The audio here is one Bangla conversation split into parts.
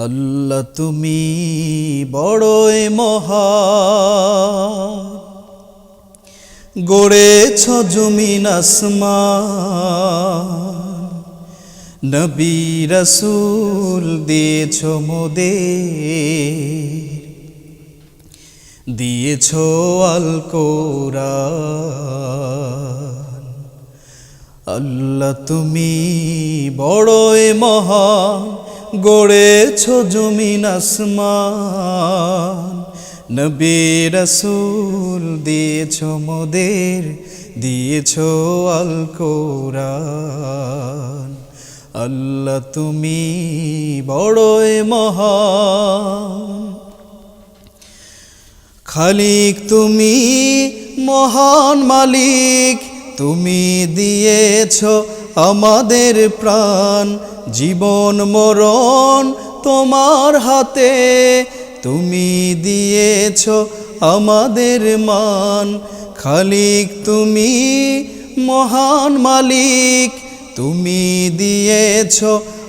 আল্লাহ তুমি বড়ই মহা। গড়েছ জমিন আসমান। নবী রসুল দিয়েছ মোদের। দিয়েছ আল কোরআন আল্লাহ তুমি বড়ই মহান। গড়েছ জমিন আসমান। নবী রসুল দিয়েছ মোদের, দিয়েছ আল কোরআন। আল্লাহ তুমি বড়ই মহান। খালিক তুমি মহান মালিক, তুমি দিয়েছ আমাদের প্রাণ। জীবন মরণ তোমার হাতে, তুমি দিয়েছ আমাদের মান। খালিক তুমি মহান মালিক, তুমি দিয়েছ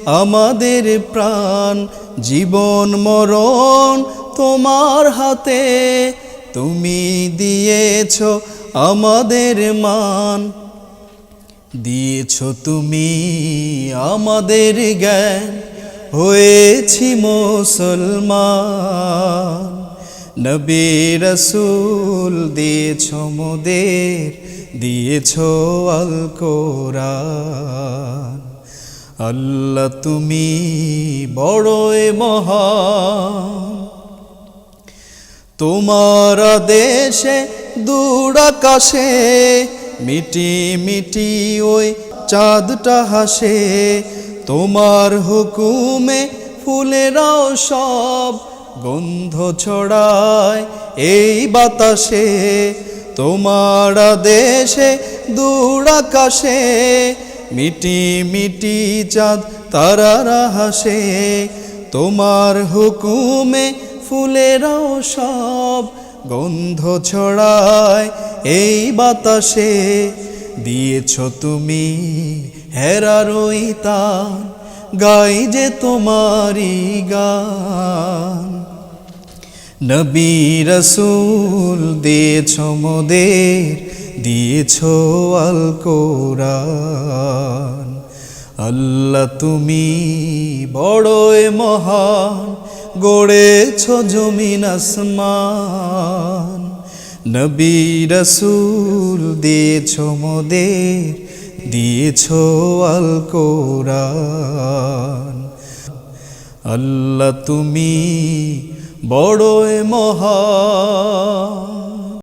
আমাদের প্রাণ। জীবন মরণ তোমার হাতে, তুমি দিয়েছ আমাদের মান। দিয়েছ তুমি আমাদের জ্ঞান। হয়েছি মুসলমান। নবী রসুল দিয়েছ মোদের, দিয়েছ আল আল্লাহ তুমি বড়ই মহান। তোমার দেশে দূর আকাশে মিটি মিটি ওই চাঁদটা হাসে। তোমার হুকুমে ফুলেরাও সব গন্ধ ছড়ায় এই বাতাসে। তোমার দেশে দূর আকাশে মিটি মিটি চাঁদ তারারা হাসে। তোমার হুকুমে ফুলেরাও সব গন্ধ ছড়ায় এই বাতাসে। দিয়েছ তুমি হেরারই তান গাই যে তোমারি গান। নবী রসুল দিয়েছ মোদের, দিয়েছ আল আল্লাহ তুমি বড়ই মহান গড়েছ জমিন আসমান। নবী রসুল দিয়েছ মোদের দিয়েছ আল কোরআন। আল্লাহ তুমি বড়ই মহান।